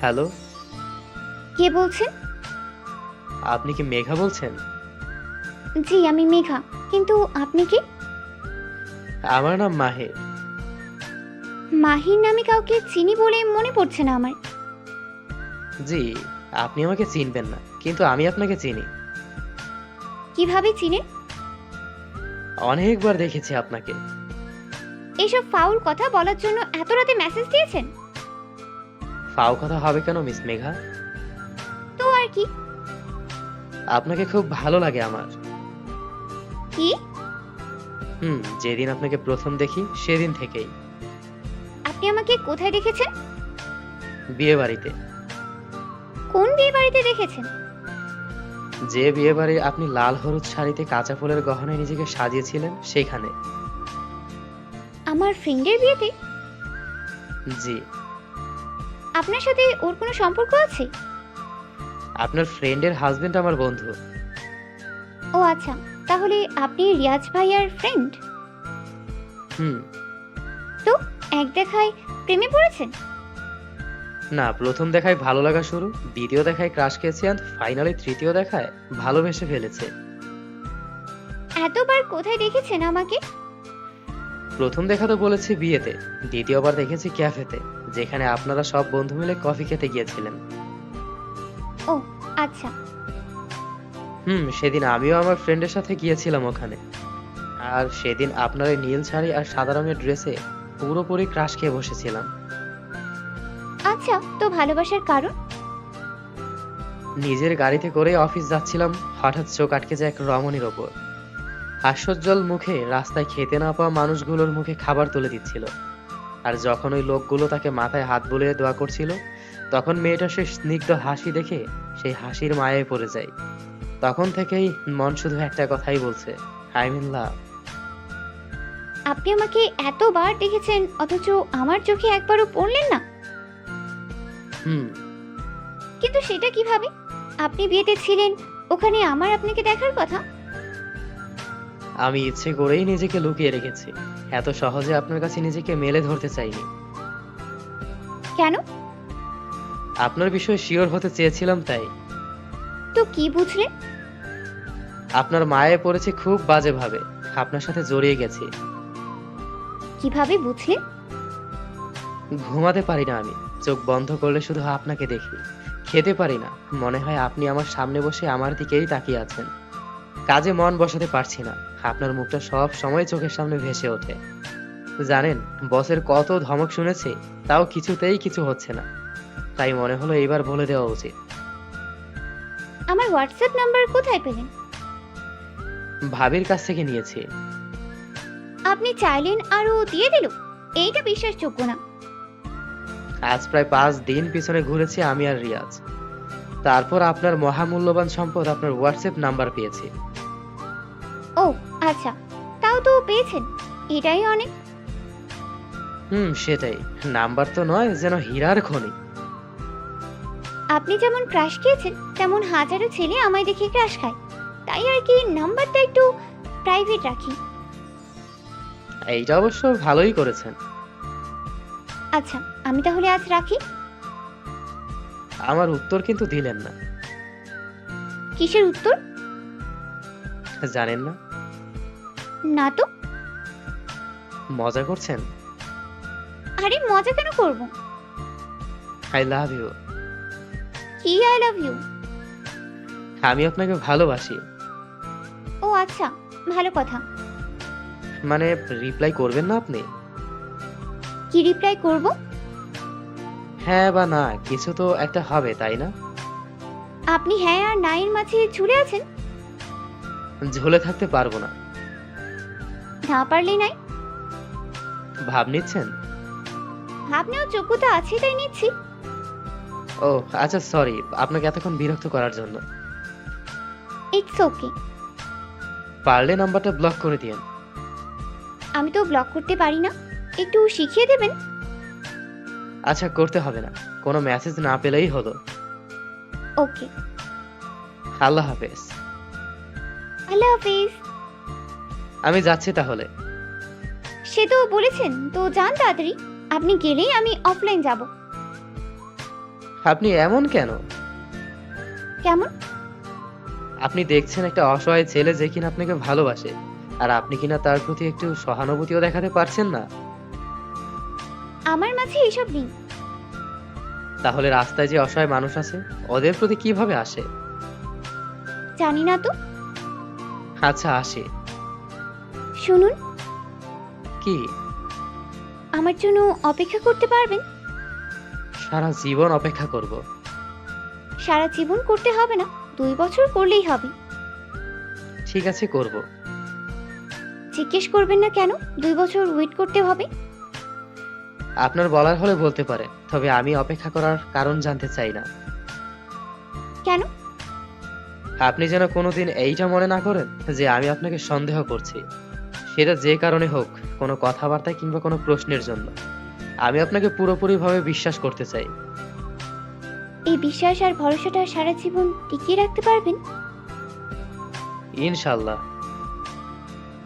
Hello. কে বলছেন? আপনি কি মেঘা বলছেন? জি আমি মেঘা। কিন্তু আপনি কি? আমার নাম মাহে। মাহির নামে কাউকে চিনি বলে মনে পড়ছে না আমার। জি আপনি আমাকে চিনবেন না কিন্তু আমি আপনাকে চিনি। কীভাবে চিনেন? অনেকবার দেখেছি আপনাকে। এইসব ফাউল কথা বলার জন্য এত রাতে মেসেজ দিয়েছেন? ফাও কথা হবে কেন মিস মেঘা? তো আর কি। আপনাকে খুব ভালো লাগে আমার। কি? হুম যেদিন আপনাকে প্রথম দেখি সেদিন থেকেই। আপনি আমাকে কোথায় দেখেছেন? বিয়ে বাড়িতে কোন বিয়ে বাড়িতে দেখেছেন? যে বিয়ে বাড়ি আপনি লাল হলুদ শাড়িতে কাঁচা ফুলের গহনায় নিজেকে সাজিয়েছিলেন সেখানে আমার ফ্রেন্ডের বিয়েতে? জি। আপনার সাথে ওর কোনো সম্পর্ক আছে? আপনার ফ্রেন্ডের হাজবেন্ড আমার বন্ধু। ও আচ্ছা তাহলে আপনি রিয়াজ ভাইয়ার ফ্রেন্ড হুম। তো এক দেখায় প্রেমে পড়েছেন? না প্রথম দেখায় ভালো লাগা শুরু দ্বিতীয় দেখায় ক্রাশ খেয়েছি আর ফাইনালি তৃতীয় দেখায় ভালোবেসে ফেলেছে। এতবার কোথায় দেখেছেন আমাকে? প্রথম দেখা তো বলেছি বিয়েতে দ্বিতীয়বার দেখেছি ক্যাফেতে যেখানে আপনারা সব বন্ধু মিলে কফি খেতে গিয়েছিলেন। ও আচ্ছা। হুম সেদিন আমিও আমার ফ্রেন্ডের সাথে গিয়েছিলাম ওখানে। আর সেদিন আপনার ওই নীল শাড়ি আর সাদা রঙের ড্রেসে পুরোপুরি ক্রাশ খেয়ে বসেছিলাম। আচ্ছা তো ভালোবাসার কারণ? নিজের গাড়িতে করে অফিস যাচ্ছিলাম হঠাৎ চোখ আটকে যায় এক রমণীর ওপর। হাস্যোজ্জ্বল মুখে রাস্তায় খেতে না পাওয়া মানুষগুলোর মুখে খাবার তুলে দিচ্ছিল। আর যখন ওই লোকগুলো তাকে মাথায় হাত বুলিয়ে দোয়া করছিল তখন মেয়েটা সে স্নিগ্ধ হাসি দেখে সেই হাসির মায়ায় পড়ে যায়। তখন থেকেই মন শুধু একটা কথাই বলছে আই মিন লাভ আপনি আমাকে এতবার দেখেছেন অথচ আমার চোখে একবারও পড়লেন না? হুম। কিন্তু সেটা কীভাবে? আপনি বিয়েতে ছিলেন ওখানে আমার আপনাকে দেখার কথা? আমি ইচ্ছে করেই নিজেকে লুকিয়ে রেখেছি। এত সহজে আপনার কাছে নিজেকে মেলে ধরতে চাইনি। কেন? আপনার বিষয়ে শিওর হতে চেয়েছিলাম তাই। তো কি বুঝলেন আপনার মায়ে পড়েছে খুব বাজেভাবে আপনার সাথে জড়িয়ে গেছি। কীভাবে বুঝলেন ঘুমাতে পারি না আমি। চোখ বন্ধ করলে শুধু আপনাকে দেখি। খেতে পারি না। মনে হয় আপনি আমার সামনে বসে আমার দিকেই তাকিয়ে আছেন। কাজে মন বসাতে পারছি না। আপনার মুখটা সব সময় চোখের সামনে ভেসে ওঠে। জানেন বসের কত ধমক শুনেছি তাও কিছুতেই কিছু হচ্ছে না। তাই মনে হলো এইবার বলে দেওয়া উচিত। আমার হোয়াটসঅ্যাপ নাম্বার কোথায় পেলেন? ভাবির কাছ থেকে নিয়েছি। আপনি চাইলেন আরও দিয়ে দিল এইটা বিশ্বাসযোগ্য না। আজ প্রায় পাঁচ দিন পিছনে ঘুরেছি আমি আর রিয়াজ। তারপর আপনার মহামূল্যবান সম্পদ আপনার হোয়াটসঅ্যাপ নাম্বার পেয়েছি। ও আচ্ছা তাও তো পেয়েছেন। এটাই অনেক। হুম সেটাই। নাম্বার তো নয় যেন হীরার খনি। আপনি যেমন ক্রাশ খেয়েছেন তেমন হাজারো ছেলে আমায় দেখে ক্রাশ খায়। তাই আর কি নাম্বারটা একটু প্রাইভেট রাখি। এইটা অবশ্য ভালোই করেছেন। আচ্ছা আমি তাহলে আজ রাখি। আমার উত্তর কিন্তু দিলেন না। কিসের উত্তর? জানেন না। না তো। মজা করছেন? আরে মজা কেন করব? আই লাভ ইউ কি আই লাভ ইউ আমি আপনাকে ভালোবাসি। ও আচ্ছা ভালো কথা। মানে রিপ্লাই করবেন না আপনি? কি রিপ্লাই করব? হ্যাঁ বা না কিছু তো একটা হবে তাই না? আপনি হ্যাঁ আর নাইয়ের মাঝে ঝুলে আছেন? ঝুলে থাকতে পারব না। না পারলে নাই। ভাব নিচ্ছেন? আপনিও যোগ্যতা আছে তাই নিচ্ছি। ও আচ্ছা সরি আপনাকে এতক্ষণ বিরক্ত করার জন্য। ইটস ওকে পারলে নাম্বারটা ব্লক করে দিয়েন। আমি তো ব্লক করতে পারি না। একটু শিখিয়ে দেবেন? আচ্ছা করতে হবে না। কোনো মেসেজ না পেলেই হলো। ওকে। আল্লাহ হাফেজ। আল্লাহ হাফিজ। আমি যাচ্ছি তাহলে। সে তো বলেছেন তো যান তাড়াতাড়ি। আপনি গেলেই আমি অফলাইন যাব। আপনি এমন কেন? কেমন? আপনি দেখছেন একটা অসহায় ছেলে যে কিনা আপনাকে ভালোবাসে আর আপনি কিনা তার প্রতি একটু সহানুভূতিও দেখাতে পারছেন না। আমার মাঝে এসব নেই। তাহলে রাস্তায় যে অসহায় মানুষ আছে ওদের প্রতি কীভাবে আসে? জানি না তো। আচ্ছা আসে। শুনুন। কি? আমার জন্য অপেক্ষা করতে পারবেন? সারা জীবন অপেক্ষা করব। সারা জীবন করতে হবে না দুই বছর করলেই হবে। ঠিক আছে করব। জিজ্ঞেস করবেন না কেন দুই বছর ওয়েট করতে হবে? আপনার বলার হলে বলতে পারেন তবে আমি অপেক্ষা করার কারণ জানতে চাই না। কেন? আপনি যেন কোনোদিন এইটা মনে না করেন যে আমি আপনাকে সন্দেহ করছি। সেটা যে কারণে হোক কোনো কথাবার্তা কিংবা কোনো প্রশ্নের জন্য। আমি আপনাকে পুরোপুরিভাবে বিশ্বাস করতে চাই। এই বিশ্বাস আর ভরসাটা সারা জীবন টিকিয়ে রাখতে পারবেন? ইনশাল্লাহ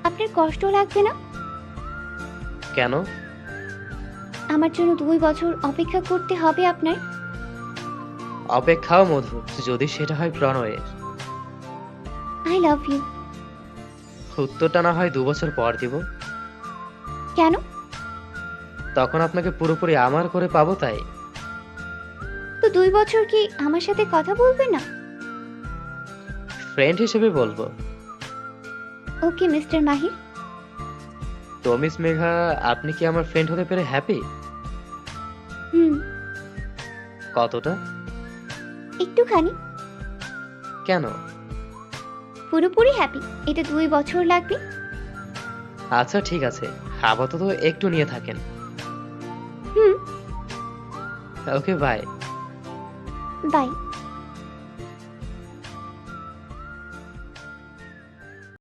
আপনার কষ্ট লাগবে না? কেন? আমার জন্য দুই বছর অপেক্ষা করতে হবে আপনার। অপেক্ষাও মধুর যদি সেটা হয় প্রণয়ের। আই লাভ ইউ উত্তরটা না হয় দু বছর পর দিব। কেন? তখন আপনাকে পুরোপুরি আমার করে পাবো তাই। তো দুই বছর কি আমার সাথে কথা বলবে না? ফ্রেন্ড হিসেবে বলব। ওকে মিস্টার মাহির তো মিস মেঘা আপনি কি আমার ফ্রেন্ড হতে পেরে হ্যাপি হুম। কতটা? একটুখানি। কেন? পুরোপুরি হ্যাপি এটা দুই বছর লাগবে। আচ্ছা ঠিক আছে। আপাতত একটু নিয়ে থাকেন। হুম। Okay bye bye